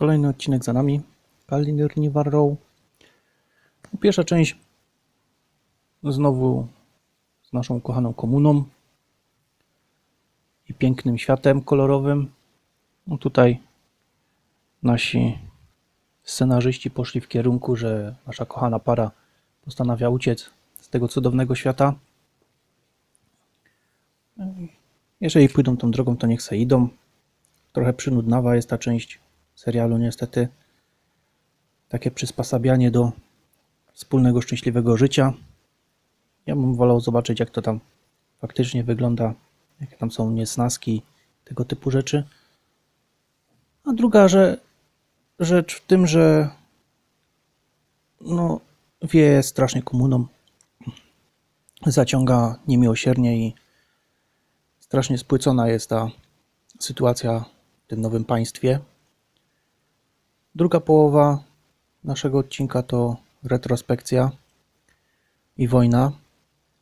odcinek za nami. Kalinirnivar Row. Pierwsza część znowu z naszą ukochaną komuną i pięknym światem kolorowym. No tutaj nasi scenarzyści poszli w kierunku, że nasza kochana para postanawia uciec z tego cudownego świata. Jeżeli pójdą tą drogą, to niech se idą. Trochę przynudnawa jest ta część serialu, niestety. Takie przysposabianie do wspólnego, szczęśliwego życia. Ja bym wolał zobaczyć, jak to tam faktycznie wygląda, jakie tam są niesnaski, tego typu rzeczy. A druga że, rzecz w tym, że no, wieje strasznie komuną. Zaciąga niemiłosiernie i strasznie spłycona jest ta sytuacja w tym nowym państwie. Druga połowa naszego odcinka to retrospekcja i wojna,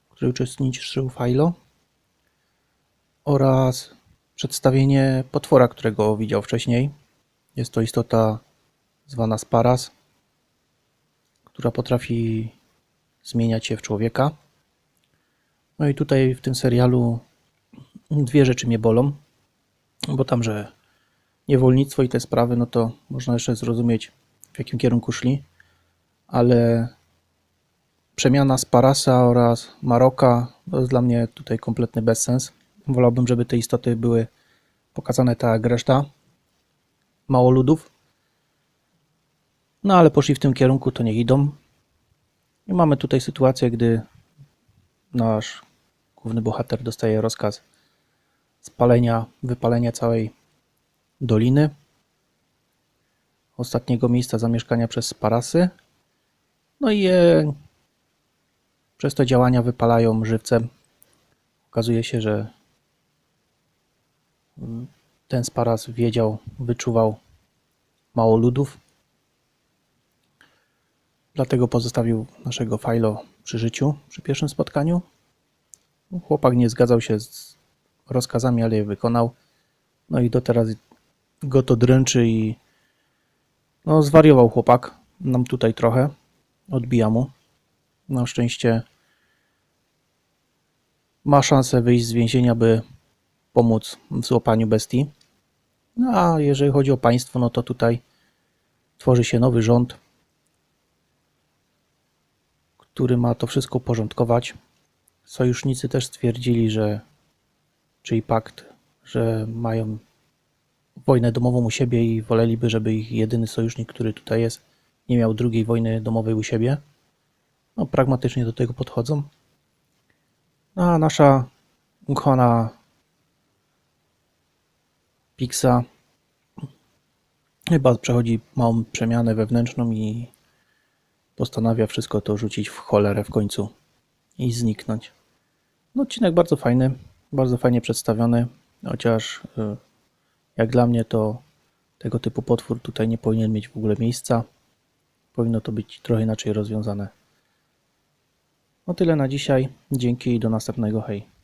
w której uczestniczył Filo oraz przedstawienie potwora, którego widział wcześniej. Jest to istota zwana Sparas, która potrafi zmieniać się w człowieka. No i tutaj w tym serialu dwie rzeczy mnie bolą, bo tam, że niewolnictwo i te sprawy, no to można jeszcze zrozumieć, w jakim kierunku szli, ale przemiana z Parasa oraz Maroka to jest dla mnie tutaj kompletny bezsens. Wolałbym, żeby te istoty były pokazane tak jak reszta. Mało ludów. No ale poszli w tym kierunku, to niech idą. I mamy tutaj sytuację, gdy nasz główny bohater dostaje rozkaz spalenia, wypalenia całej doliny, ostatniego miejsca zamieszkania przez Parasy. No i je przez te działania wypalają żywcem. Okazuje się, że ten Sparas wiedział, wyczuwał mało ludów. Dlatego pozostawił naszego Filo przy życiu, przy pierwszym spotkaniu. Chłopak nie zgadzał się z rozkazami, ale je wykonał. No i do teraz go to dręczy i no zwariował chłopak. Nam tutaj trochę odbija mu. Na szczęście ma szansę wyjść z więzienia, by pomóc w złapaniu bestii. No a jeżeli chodzi o państwo, no to tutaj tworzy się nowy rząd, który ma to wszystko uporządkować. Sojusznicy też stwierdzili, że czyli pakt, że mają wojnę domową u siebie i woleliby, żeby ich jedyny sojusznik, który tutaj jest, nie miał drugiej wojny domowej u siebie. No, pragmatycznie do tego podchodzą. No, a nasza ukochana Pixa chyba przechodzi małą przemianę wewnętrzną i postanawia wszystko to rzucić w cholerę w końcu i zniknąć. No, odcinek bardzo fajny, bardzo fajnie przedstawiony, chociaż y, jak dla mnie to tego typu potwór tutaj nie powinien mieć w ogóle miejsca. Powinno to być trochę inaczej rozwiązane. No tyle na dzisiaj. Dzięki i do następnego. Hej.